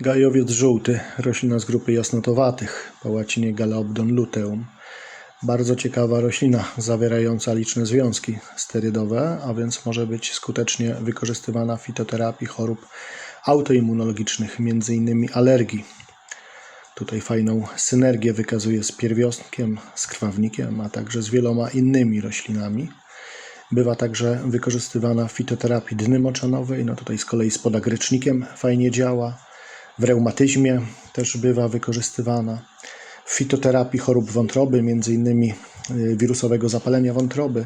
Gajowiec żółty, roślina z grupy jasnotowatych, po łacinie Galeobdon luteum. Bardzo ciekawa roślina, zawierająca liczne związki sterydowe, a więc może być skutecznie wykorzystywana w fitoterapii chorób autoimmunologicznych, m.in. alergii. Tutaj fajną synergię wykazuje z pierwiostkiem, z krwawnikiem, a także z wieloma innymi roślinami. Bywa także wykorzystywana w fitoterapii dny moczanowej, no tutaj z kolei z podagrycznikiem fajnie działa. W reumatyzmie też bywa wykorzystywana. W fitoterapii chorób wątroby, m.in. wirusowego zapalenia wątroby,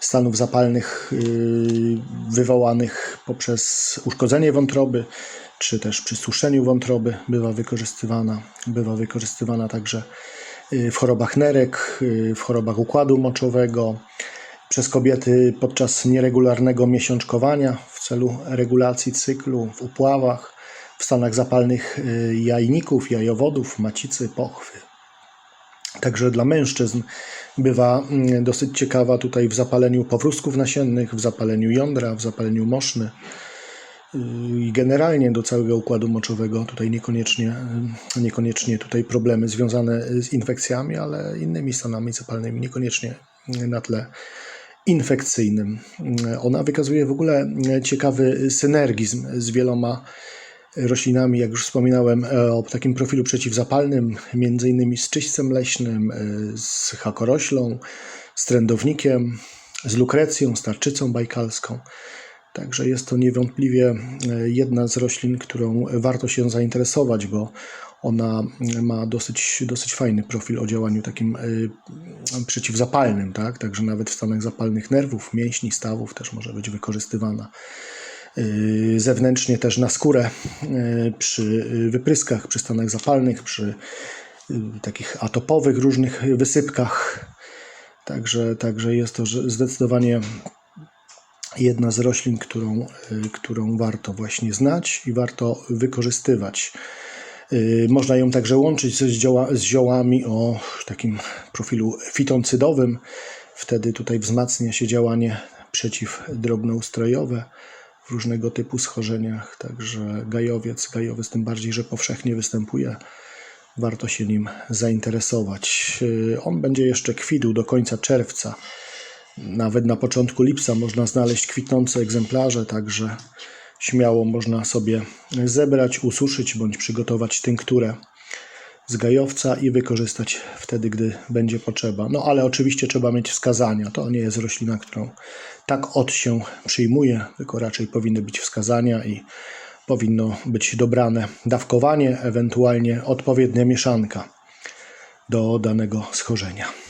stanów zapalnych yy, wywołanych poprzez uszkodzenie wątroby, czy też przy suszeniu wątroby bywa wykorzystywana. Bywa wykorzystywana także yy, w chorobach nerek, w chorobach układu moczowego, przez kobiety podczas nieregularnego miesiączkowania w celu regulacji cyklu, w upławach, w stanach zapalnych y, jajników, jajowodów, macicy, pochwy. Także dla mężczyzn bywa mm, dosyć ciekawa tutaj w zapaleniu powrózków nasiennych, w zapaleniu jądra, w zapaleniu moszny y, i generalnie do całego układu moczowego. Tutaj niekoniecznie, y, niekoniecznie tutaj problemy związane z infekcjami, ale innymi stanami zapalnymi, niekoniecznie na tle infekcyjnym. Ona wykazuje w ogóle ciekawy synergizm z wieloma roślinami, jak już wspominałem, e, o takim profilu przeciwzapalnym, między innymi z czyśćcem leśnym, e, z hakoroślą, z trędownikiem, z lukrecją, z tarczycą bajkalską. Także jest to niewątpliwie e, jedna z roślin, którą warto się zainteresować, bo ona ma dosyć, dosyć fajny profil o działaniu takim przeciwzapalnym, tak? Także nawet w stanach zapalnych nerwów, mięśni, stawów też może być wykorzystywana. Y, zewnętrznie też na skórę y, przy wypryskach, przy stanach zapalnych, przy y, takich atopowych różnych wysypkach. Także, także jest to zdecydowanie jedna z roślin, którą, y, którą warto właśnie znać i warto wykorzystywać. Y, Można ją także łączyć z, zioła, z ziołami o takim profilu fitoncydowym. Wtedy tutaj wzmacnia się działanie przeciwdrobnoustrojowe różnego typu schorzeniach. Także gajowiec, gajowiec tym bardziej, że powszechnie występuje. Warto się nim zainteresować. Y, On będzie jeszcze kwitł do końca czerwca. Nawet na początku lipca można znaleźć kwitnące egzemplarze, także śmiało można sobie zebrać, ususzyć bądź przygotować tynkturę z gajowca i wykorzystać wtedy, gdy będzie potrzeba. No ale oczywiście trzeba mieć wskazania. To nie jest roślina, którą tak od się przyjmuje, tylko raczej powinny być wskazania i powinno być dobrane dawkowanie, ewentualnie odpowiednia mieszanka do danego schorzenia.